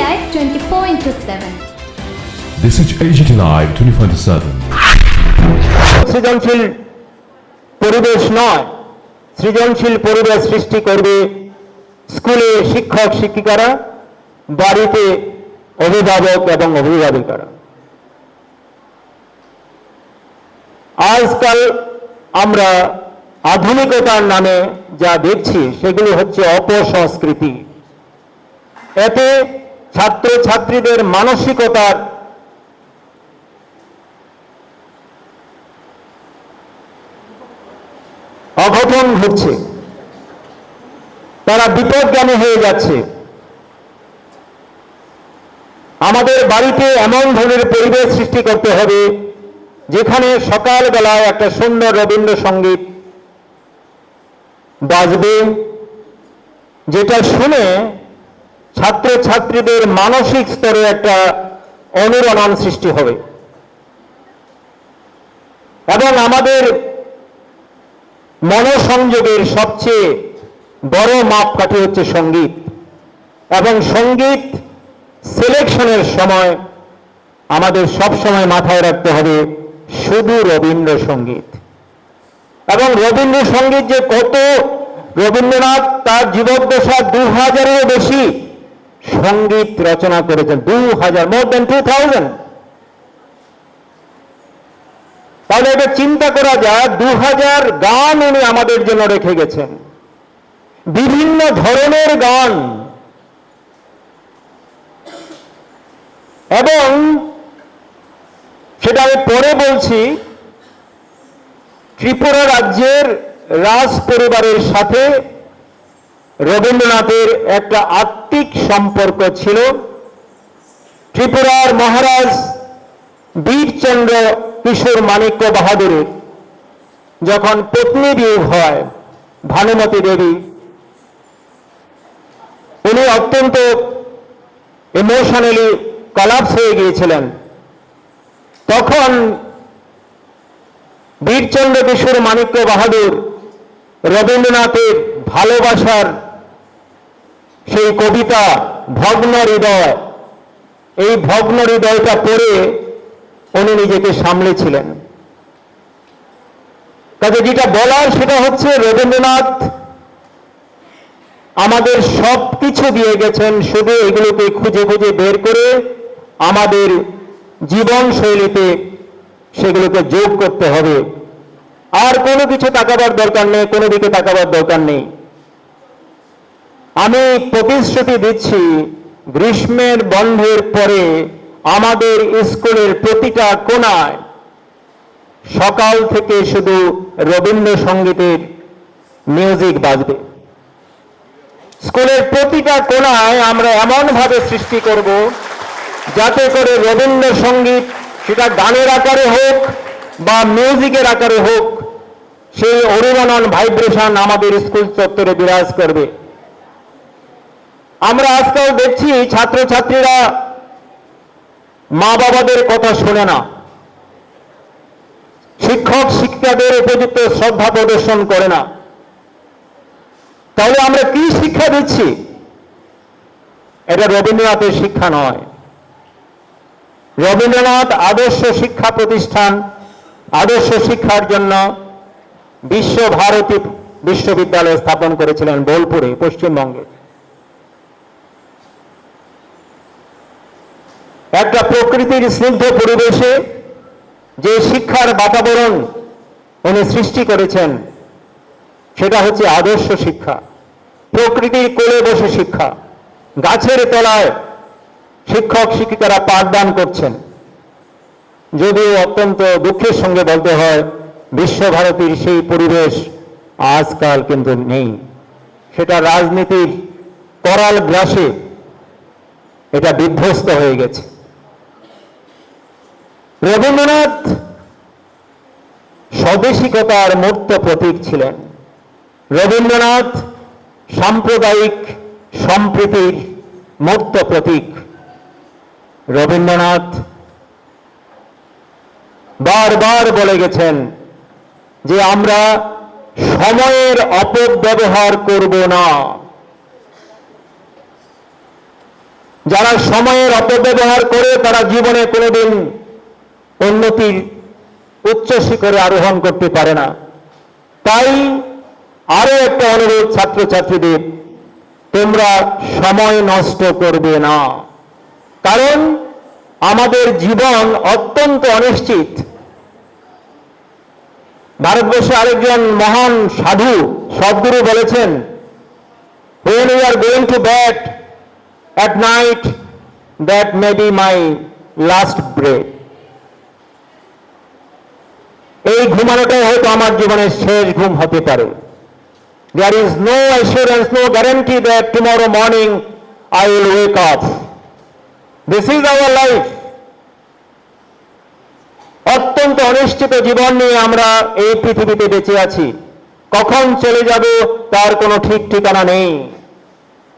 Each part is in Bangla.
Live 24 into 7. This is AGT Live 24/7. সৃজনশীল পরিবেশ নয় সৃজনশীল পরিবেশ সৃষ্টি করবে স্কুলে শিক্ষক শিক্ষিকারা বাড়িতে অভিভাবক এবং অভিভাবিকারা আজকাল আমরা আধুনিকতার নামে যা দেখছি সেগুলি হচ্ছে অপসংস্কৃতি এতে ছাত্র ছাত্রীদের মানসিকতার অঘটন ঘটছে। তারা বিপদগামী হয়ে যাচ্ছে। আমাদের বাড়িতে এমন ধরনের পরিবেশ সৃষ্টি করতে হবে, যেখানে সকালবেলায় একটা সুন্দর রবীন্দ্রসঙ্গীত বাজবে, যেটা শুনে ছাত্র ছাত্রীদের মানসিক স্তরে একটা অনুরণন সৃষ্টি হবে। এবং আমাদের মনোসংযোগের সবচেয়ে বড় মাপকাঠি হচ্ছে সংগীত। এবং সংগীত সিলেকশনের সময় আমাদের সব সময় মাথায় রাখতে হবে শুধু রবীন্দ্রসঙ্গীত। এবং রবীন্দ্রসঙ্গীত যে কত রবীন্দ্রনাথ তার জীবদ্দশা দু হাজারেরও বেশি সংগীত রচনা করেছেন। দু হাজার মোর দেন টু থাউজেন্ড তাহলে এটা চিন্তা করা যায় দু হাজার গান উনি আমাদের জন্য রেখে গেছেন। বিভিন্ন ধরনের গান। এবং সেটা আমি পরে বলছি, ত্রিপুরা রাজ্যের রাজ পরিবারের সাথে রবীন্দ্রনাথের একটা আত্মিক সম্পর্ক ছিল। ত্রিপুরার মহারাজ বীরচন্দ্র কিশোর মাণিক্য বাহাদুরের যখন পত্নী বিয়োগ হয় ভানুমতী দেবী, উনি অত্যন্ত ইমোশনালি কলাপস হয়ে গিয়েছিলেন। তখন বীরচন্দ্র কিশোর মাণিক্য বাহাদুর রবীন্দ্রনাথের ভালোবাসার সেই কবিতা ভগ্ন হৃদয়। এই ভগ্ন হৃদয়টা পড়ে উনি নিজেকে সামলেছিলেন। কাজে যেটা বলার সেটা হচ্ছে, রবীন্দ্রনাথ আমাদের সব কিছু দিয়ে গেছেন, শুধু এগুলোকে খুঁজে খুঁজে বের করে আমাদের জীবন শৈলীতে সেগুলোকে যোগ করতে হবে। আর কোনো কিছু তাকাবার দরকার নেই, কোনো দিকে তাকাবার দরকার নেই। আমি প্রতিশ্রুতি দিচ্ছি গ্রীষ্মের বন্ধের পরে আমাদের স্কুলের প্রতিটা কোনায় সকাল থেকে শুধু রবীন্দ্রসঙ্গীতের মিউজিক বাজবে। স্কুলের প্রতিটা কোনায় আমরা এমনভাবে সৃষ্টি করব যাতে করে রবীন্দ্রসঙ্গীত সেটা গানের আকারে হোক বা মিউজিকের আকারে হোক, সেই অরিমানন ভাইব্রেশন আমাদের স্কুল চত্বরে বিরাজ করবে। আমরা আজকাল দেখছি ছাত্রছাত্রীরা মা বাবাদের কথা শোনে না। শিক্ষক শিক্ষাদের উপযুক্ত শ্রদ্ধা প্রদর্শন করে না। তাহলে আমরা কি শিক্ষা দিচ্ছি? এটা রবীন্দ্রনাথের শিক্ষা নয়। রবীন্দ্রনাথ আদর্শ শিক্ষা প্রতিষ্ঠান, আদর্শ শিক্ষার জন্য বিশ্বভারতী বিশ্ববিদ্যালয় স্থাপন করেছিলেন বোলপুরে, পশ্চিমবঙ্গে। একটা প্রকৃতির স্নিগ্ধ পরিবেশে যে শিক্ষার বাতাবরণ উনি সৃষ্টি করেছেন, সেটা হচ্ছে আদর্শ শিক্ষা, প্রকৃতির কোলে বসে শিক্ষা। গাছের তলায় শিক্ষক, শিক্ষিকারা পাঠদান করছেন। যদিও অত্যন্ত দুঃখের সঙ্গে বলতে হয়, বিশ্বভারতীর সেই পরিবেশ আজকাল কিন্তু নেই। সেটা রাজনীতির করাল গ্রাসে এটা বিধ্বস্ত হয়ে গেছে। রবীন্দ্রনাথ স্বদেশিকতার মূর্ত প্রতীক ছিলেন। রবীন্দ্রনাথ সাম্প্রদায়িক সম্প্রীতির মূর্ত প্রতীক। রবীন্দ্রনাথ বারবার বলে গেছেন যে আমরা সময়ের অপব্যবহার করব না। যারা সময়ের অপব্যবহার করে তারা জীবনে কোনোদিন উন্নতির উচ্চ শিখরে আরোহণ করতে পারে না। তাই আরও একটা অনুরোধ ছাত্রছাত্রীদের, তোমরা সময় নষ্ট করবে না। কারণ আমাদের জীবন অত্যন্ত অনিশ্চিত। ভারতবর্ষে আরেকজন মহান সাধু সদ্গুরু বলেছেন, when we are going to bed at night, that may be my last breath. এই ঘুমানোটাই হয়তো আমার জীবনের শেষ ঘুম হতে পারে। There is no assurance, no guarantee that tomorrow morning I will wake up This is our life অত্যন্ত অনিশ্চিত জীবন নিয়ে আমরা এই পৃথিবীতে বেঁচে আছি। কখন চলে যাব তার কোনো ঠিক ঠিকানা নেই।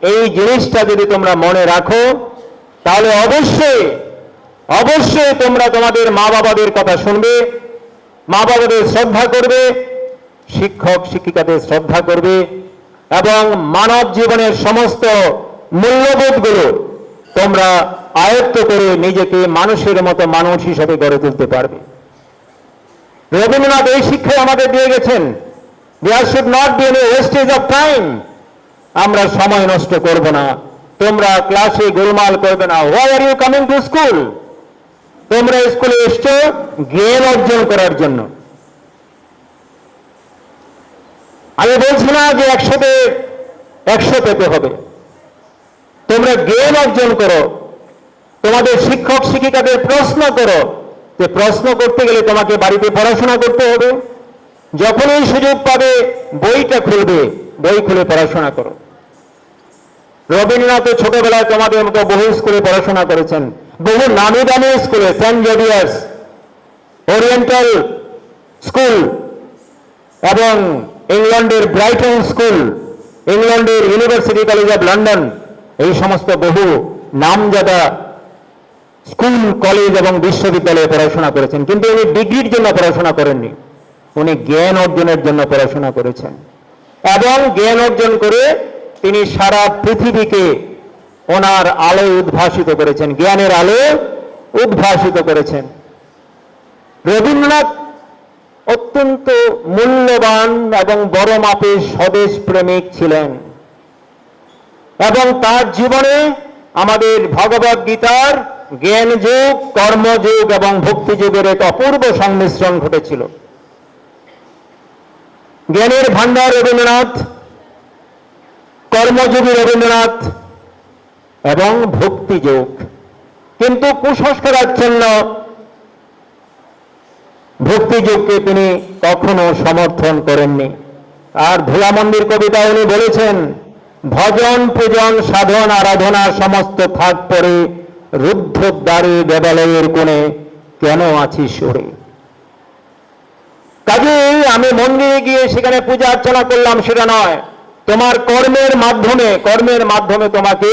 এই জিনিসটা যদি তোমরা মনে রাখো তাহলে অবশ্যই অবশ্যই তোমরা তোমাদের মা বাবাদের কথা শুনবে। মা বাবাদের শ্রদ্ধা করবে, শিক্ষক, শিক্ষিকাদের শ্রদ্ধা করবে, এবং মানব জীবনের সমস্ত মূল্যবোধগুলো তোমরা আয়ত্ত করে নিজেকে মানুষের মতো মানুষ হিসেবে গড়ে তুলতে পারবে। রবীন্দ্রনাথ এই শিক্ষায় আমাদের দিয়ে গেছেন should not be wastage of time আমরা সময় নষ্ট করব না, তোমরা ক্লাসে গোলমাল করবে না। Why are you coming to school তোমরা স্কুলে এসছো জ্ঞান অর্জন করার জন্য। আমি বলছি না যে একশোতে একশো পেতে হবে। তোমরা জ্ঞান অর্জন করো। তোমাদের শিক্ষক শিক্ষিকাদের প্রশ্ন করো। যে প্রশ্ন করতে গেলে তোমাকে বাড়িতে পড়াশোনা করতে হবে। যখনই সুযোগ পাবে বইটা খুলবে, বই খুলে পড়াশোনা করো। রবীন্দ্রনাথ ছোটবেলায় তোমাদের মতো বহু স্কুলে পড়াশোনা করেছেন। বহু নামি দামি স্কুলে সেন্ট জেভিয়ার্স ওরিয়েন্টাল স্কুল এবং ইংল্যান্ডের ব্রাইটন স্কুল ইংল্যান্ডের ইউনিভার্সিটি কলেজ অফ লন্ডন এই সমস্ত বহু নামজাদা স্কুল, কলেজ এবং বিশ্ববিদ্যালয়ে পড়াশোনা করেছেন। কিন্তু উনি ডিগ্রির জন্য পড়াশোনা করেননি। উনি জ্ঞান অর্জনের জন্য পড়াশোনা করেছেন। এবং জ্ঞান অর্জন করে তিনি সারা পৃথিবীকে ওনার আলোয় উদ্ভাসিত করেছেন, জ্ঞানের আলো উদ্ভাসিত করেছেন। রবীন্দ্রনাথ অত্যন্ত মূল্যবান এবং বড় মাপের স্বদেশ প্রেমিক ছিলেন এবং তার জীবনে আমাদের ভগবত গীতার জ্ঞান যুগ কর্মযুগ এবং ভক্তি যুগের এক অপূর্ব সংমিশ্রণ ঘটেছিল। জ্ঞানের ভান্ডার রবীন্দ্রনাথ, কর্মযোগী রবীন্দ্রনাথ এবং ভক্তি যোগ। কিন্তু কুসংস্কারাচ্ছন্ন ভক্তিযোগকে তিনি কখনো সমর্থন করেননি। আর ভোলা মন্দির কবিতা উনি বলেছেন, ভজন, পূজন, সাধন, আরাধনা সমস্ত থাক পরে রুদ্ধ দ্বারে দেবালয়ের কোণে কেন আছি সরে? কাজেই আমি মন্দিরে গিয়ে সেখানে পূজা অর্চনা করলাম সেটা নয়। তোমার কর্মের মাধ্যমে কর্মের মাধ্যমে তোমাকে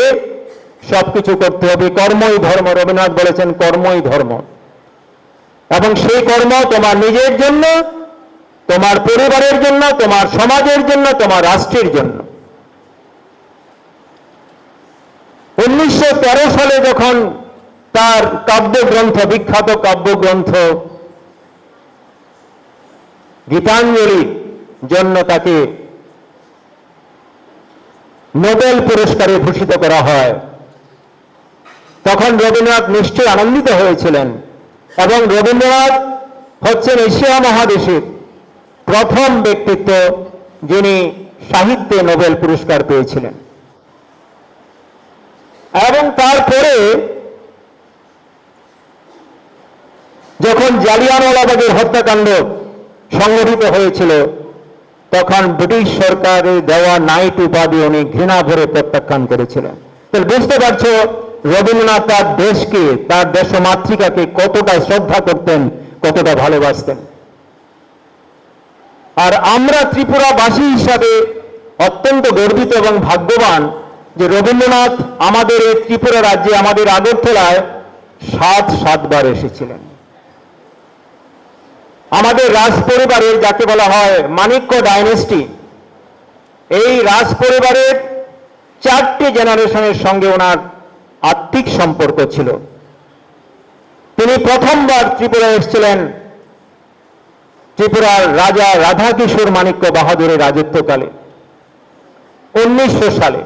সবকিছু করতে হবে, কর্মই ধর্ম। রবীন্দ্রনাথ বলেছেন, কর্মই ধর্ম। এবং সেই কর্ম তোমার নিজের জন্য, তোমার পরিবারের জন্য, তোমার সমাজের জন্য, তোমার রাষ্ট্রের জন্য। উনিশশো তেরো সালে যখন তার কাব্যগ্রন্থ, বিখ্যাত কাব্যগ্রন্থ গীতাঞ্জলির জন্য তাকে নোবেল পুরস্কারে ভূষিত করা হয় তখন রবীন্দ্রনাথ নিশ্চয়ই আনন্দিত হয়েছিলেন। এবং রবীন্দ্রনাথ হচ্ছেন এশিয়া মহাদেশের প্রথম ব্যক্তিত্ব যিনি সাহিত্যে নোবেল পুরস্কার পেয়েছিলেন। এবং তারপরে যখন জালিয়ানওয়ালাবাগের হত্যাকাণ্ড সংগঠিত হয়েছিল, তখন ব্রিটিশ সরকারের দেওয়া নাইট উপাধি উনি ঘৃণা ভরে প্রত্যাখ্যান করেছিলেন। তাহলে বুঝতে পারছ রবীন্দ্রনাথ তার দেশকে, তার দেশমাতৃকাকে কতটা শ্রদ্ধা করতেন, কতটা ভালোবাসতেন। আর আমরা ত্রিপুরাবাসী হিসাবে অত্যন্ত গর্বিত এবং ভাগ্যবান যে রবীন্দ্রনাথ আমাদের এই ত্রিপুরা রাজ্যে, আমাদের আগরতলায় সাত সাতবার এসেছিলেন। আমাদের রাজ পরিবারের যাকে বলা হয় মানিক্য ডাইনেস্টি, এই রাজ পরিবারের চারটি জেনারেশনের সঙ্গে ওনার আত্মিক সম্পর্ক ছিল। তিনি প্রথমবার ত্রিপুরা এসেছিলেন। ত্রিপুরার রাজা রাধাকিশোর মাণিক্য বাহাদুরের রাজত্বকালে, উনিশশো সালে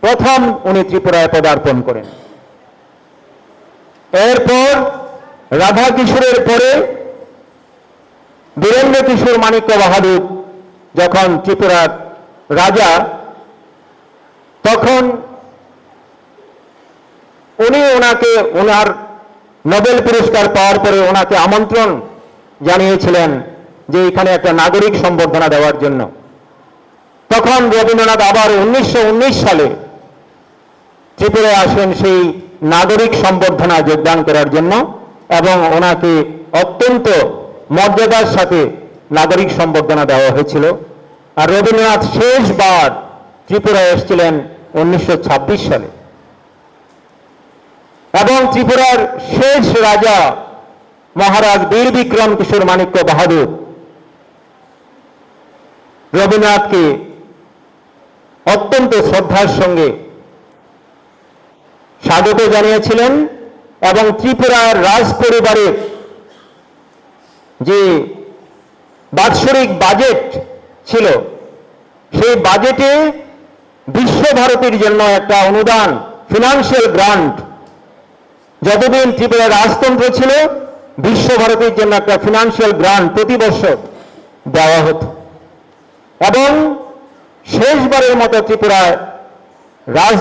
প্রথম উনি ত্রিপুরায় পদার্পণ করেন। এরপর রাধা কিশোরের পরে বীরেন্দ্র কিশোর মাণিক্য বাহাদুর যখন ত্রিপুরার রাজা, তখন উনি ওনাকে ওনার নোবেল পুরস্কার পাওয়ার পরে ওনাকে আমন্ত্রণ জানিয়েছিলেন যে এখানে একটা নাগরিক সম্বর্ধনা দেওয়ার জন্য। তখন রবীন্দ্রনাথ আবার উনিশশো উনিশ সালে ত্রিপুরায় আসেন সেই নাগরিক সম্বর্ধনা যোগদান করার জন্য এবং ওনাকে অত্যন্ত মর্যাদার সাথে নাগরিক সম্বর্ধনা দেওয়া হয়েছিল। আর রবীন্দ্রনাথ শেষবার ত্রিপুরায় এসেছিলেন উনিশশো ছাব্বিশ সালে। এবং ত্রিপুরার শেষ রাজা মহারাজ বীর বিক্রম কিশোর মাণিক্য বাহাদুর। রবীন্দ্রনাথকে অত্যন্ত শ্রদ্ধার সঙ্গে স্বাগত জানিয়েছিলেন এবং ত্রিপুরার রাজ পরিবারের যে বাৎসরিক বাজেট ছিল, সেই বাজেটে বিশ্বভারতীর জন্য একটা অনুদান ফিনান্সিয়াল গ্রান্ট যতদিন ত্রিপুরা রাজতন্ত্র ছিল, বিশ্বভারতীর জন্য একটা ফিনান্সিয়াল গ্রান্ট প্রতি বছর দেওয়া হতো। এবং শেষবারের মতো ত্রিপুরায় রাজ